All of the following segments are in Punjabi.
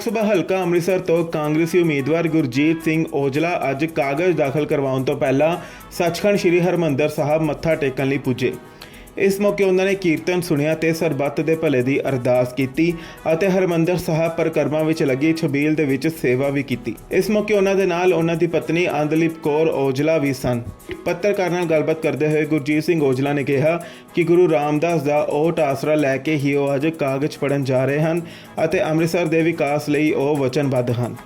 ਲੋਕ ਸਭਾ ਹਲਕਾ ਅੰਮ੍ਰਿਤਸਰ ਤੋਂ ਕਾਂਗਰਸੀ ਉਮੀਦਵਾਰ ਗੁਰਜੀਤ ਸਿੰਘ ਔਜਲਾ ਅੱਜ ਕਾਗਜ਼ ਦਾਖਲ ਕਰਵਾਉਣ ਤੋਂ ਪਹਿਲਾਂ ਸੱਚਖੰਡ ਸ੍ਰੀ ਹਰਮੰਦਰ ਸਾਹਿਬ ਮੱਥਾ ਟੇਕਣ ਲਈ ਪੁੱਜੇ। ਇਸ ਮੌਕੇ ਉਹਨਾਂ ਨੇ ਕੀਰਤਨ ਸੁਣਿਆ ਤੇ ਸਰਬੱਤ ਦੇ ਭਲੇ ਦੀ ਅਰਦਾਸ ਕੀਤੀ ਅਤੇ ਹਰਮੰਦਰ ਸਾਹਿਬ ਪਰਿਕਰਮਾ ਵਿੱਚ ਲੱਗੀ ਛਬੀਲ ਦੇ ਵਿੱਚ ਸੇਵਾ ਵੀ ਕੀਤੀ। ਇਸ ਮੌਕੇ ਉਹਨਾਂ ਦੇ ਨਾਲ ਉਹਨਾਂ ਦੀ ਪਤਨੀ ਅੰਦਲੀਪ ਕੌਰ ਔਜਲਾ ਵੀ ਸਨ। ਪੱਤਰਕਾਰਾਂ ਨਾਲ ਗੱਲਬਾਤ ਕਰਦੇ ਹੋਏ ਗੁਰਜੀਤ ਸਿੰਘ ਔਜਲਾ ਨੇ ਕਿਹਾ ਕਿ ਗੁਰੂ ਰਾਮਦਾਸ ਦਾ ਓਟ ਆਸਰਾ ਲੈ ਕੇ ਹੀ ਉਹ ਅੱਜ ਕਾਗਜ਼ ਪੜਨ ਜਾ ਰਹੇ ਹਨ ਅਤੇ ਅੰਮ੍ਰਿਤਸਰ ਦੇ ਵਿਕਾਸ ਲਈ ਉਹ ਵਚਨਬੱਧ ਹਨ।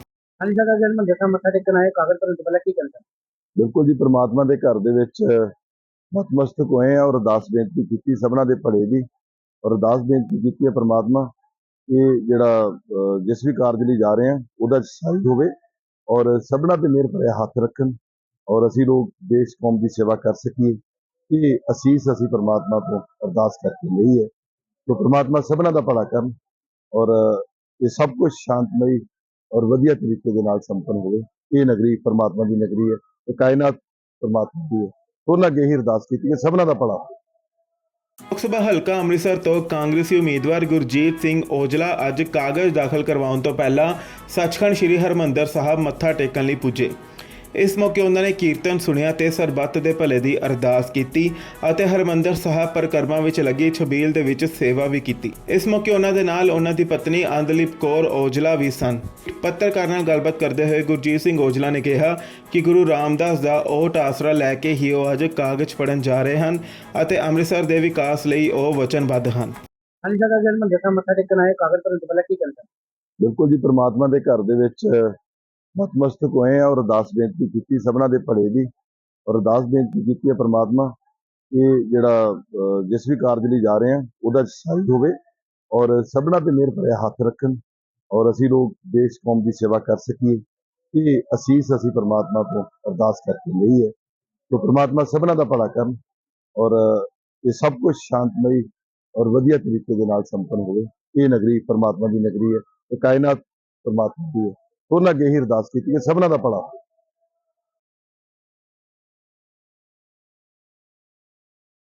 ਹਾਂਜੀ ਸਾਡਾ ਜਦ ਮੰਦਰ ਦਾ ਮੱਥਾ ਟੇਕਣ ਆਏ ਕਾਗਜ਼ ਭਰਨ ਤੋਂ ਪਹਿਲਾਂ ਕੀ ਕਰਦਾ ਬਿਲਕੁਲ ਜੀ ਪ੍ਰਮਾਤਮਾ ਦੇ ਘਰ ਦੇ ਵਿੱਚ ਨਤਮਸਤਕ ਹੋਏ ਆ ਔਰ ਅਰਦਾਸ ਬੇਨਤੀ ਕੀਤੀ, ਸਭਨਾਂ ਦੇ ਭਲੇ ਦੀ ਔਰ ਅਰਦਾਸ ਬੇਨਤੀ ਕੀਤੀ ਹੈ ਪ੍ਰਮਾਤਮਾ ਇਹ ਜਿਹੜਾ ਜਿਸ ਵੀ ਕਾਰਜ ਲਈ ਜਾ ਰਹੇ ਆ ਉਹਦਾ ਸਹੀ ਹੋਵੇ ਔਰ ਸਭਨਾਂ ਤੇ ਮਿਹਰ ਭਰਿਆ ਹੱਥ ਰੱਖਣ ਔਰ ਅਸੀਂ ਲੋਕ ਦੇਸ਼, ਕੌਮ ਦੀ ਸੇਵਾ ਕਰ ਸਕੀਏ ਇਹ ਅਸੀਸ ਅਸੀਂ ਪ੍ਰਮਾਤਮਾ ਤੋਂ ਅਰਦਾਸ ਕਰਕੇ ਲਈ ਹੈ ਕਿ ਪ੍ਰਮਾਤਮਾ ਸਭਨਾਂ ਦਾ ਭਲਾ ਕਰਨ ਔਰ ਇਹ ਸਭ ਕੁਝ ਸ਼ਾਂਤਮਈ ਔਰ ਵਧੀਆ ਤਰੀਕੇ ਦੇ ਨਾਲ ਸੰਪੰਨ ਹੋਵੇ। ਇਹ ਨਗਰੀ ਪ੍ਰਮਾਤਮਾ ਦੀ ਨਗਰੀ ਹੈ, ਇਹ ਕਾਇਨਾਤ ਪ੍ਰਮਾਤਮਾ ਦੀ ਹੈ। ਉਹਨਾਂ ਅੱਗੇ ਹੀ ਅਰਦਾਸ ਕੀਤੀ ਕਿ ਸਭਨਾਂ ਦਾ ਭਲਾ। ਲੋਕ ਸਭਾ ਹਲਕਾ ਅੰਮ੍ਰਿਤਸਰ ਤੋਂ ਕਾਂਗਰਸੀ ਉਮੀਦਵਾਰ ਗੁਰਜੀਤ ਸਿੰਘ ਔਜਲਾ ਅੱਜ ਕਾਗਜ਼ ਦਾਖਲ ਕਰਵਾਉਣ ਤੋਂ ਪਹਿਲਾਂ ਸੱਚਖੰਡ ਸ੍ਰੀ ਹਰਮੰਦਰ ਸਾਹਿਬ ਮੱਥਾ ਟੇਕਣ ਲਈ ਪੁੱਜੇ। ਇਸ ਮੌਕੇ ਉਹਨਾਂ ਨੇ ਕੀਰਤਨ ਸੁਣਿਆ ਤੇ ਸਰਬੱਤ ਦੇ ਭਲੇ ਦੀ ਅਰਦਾਸ ਕੀਤੀ ਅਤੇ ਹਰਮੰਦਰ ਸਾਹਿਬ ਪਰਿਕਰਮਾ ਵਿੱਚ ਲੱਗੀ ਛਬੀਲ ਦੇ ਵਿੱਚ ਸੇਵਾ ਵੀ ਕੀਤੀ। ਇਸ ਮੌਕੇ ਉਹਨਾਂ ਦੇ ਨਾਲ ਉਹਨਾਂ ਦੀ ਪਤਨੀ ਅੰਦਲੀਪ ਕੌਰ ਔਜਲਾ ਵੀ ਸਨ। ਪੱਤਰਕਾਰਾਂ ਨਾਲ ਗੱਲਬਾਤ ਕਰਦੇ ਹੋਏ ਗੁਰਜੀਤ ਸਿੰਘ ਔਜਲਾ ਨੇ ਕਿਹਾ ਕਿ ਗੁਰੂ ਰਾਮਦਾਸ ਦਾ ਓਟ ਆਸਰਾ ਲੈ ਕੇ ਹੀ ਉਹ ਅੱਜ ਕਾਗਜ਼ ਪੜਨ ਜਾ ਰਹੇ ਹਨ ਅਤੇ ਅੰਮ੍ਰਿਤਸਰ ਦੇ ਵਿਕਾਸ ਲਈ ਉਹ ਵਚਨਬੱਧ ਹਨ। ਹਾਂਜੀ ਸਾਡਾ ਜਦ ਮੰਦਰ ਦਾ ਮੱਥਾ ਟੇਕਣ ਆਏ ਕਾਗਜ਼ ਭਰਨ ਤੋਂ ਪਹਿਲਾਂ ਕੀ ਕਰਦਾ ਬਿਲਕੁਲ ਜੀ ਪ੍ਰਮਾਤਮਾ ਦੇ ਘਰ ਦੇ ਵਿੱਚ ਨਤਮਸਤਕ ਹੋਏ ਆ ਔਰ ਅਰਦਾਸ ਬੇਨਤੀ ਕੀਤੀ ਸਭਨਾਂ ਦੇ ਭਲੇ ਦੀ। ਔਰ ਅਰਦਾਸ ਬੇਨਤੀ ਕੀਤੀ ਹੈ ਪ੍ਰਮਾਤਮਾ ਇਹ ਜਿਹੜਾ ਜਿਸ ਵੀ ਕਾਰਜ ਲਈ ਜਾ ਰਹੇ ਆ ਉਹਦਾ ਸਹੀ ਹੋਵੇ ਔਰ ਸਭਨਾਂ ਤੇ ਮਿਹਰ ਭਰਿਆ ਹੱਥ ਰੱਖਣ। ਔਰ ਅਸੀਂ ਲੋਕ ਦੇਸ਼ ਕੌਮ ਦੀ ਸੇਵਾ ਕਰ ਸਕੀਏ। ਇਹ ਅਸੀਸ ਅਸੀਂ ਪ੍ਰਮਾਤਮਾ ਤੋਂ ਅਰਦਾਸ ਕਰਕੇ ਲਈ ਹੈ ਕਿ ਪ੍ਰਮਾਤਮਾ ਸਭਨਾਂ ਦਾ ਭਲਾ ਕਰਨ ਔਰ ਇਹ ਸਭ ਕੁਝ ਸ਼ਾਂਤਮਈ ਔਰ ਵਧੀਆ ਤਰੀਕੇ ਦੇ ਨਾਲ ਸੰਪੰਨ ਹੋਵੇ। ਇਹ ਨਗਰੀ ਪ੍ਰਮਾਤਮਾ ਦੀ ਨਗਰੀ ਹੈ। ਇਹ ਕਾਇਨਾਤ ਪ੍ਰਮਾਤਮਾ ਦੀ ਹੈ। ਉਹਨਾਂ ਅੱਗੇ ਹੀ ਅਰਦਾਸ ਕੀਤੀ ਕਿ ਸਭਨਾਂ ਦਾ ਭਲਾ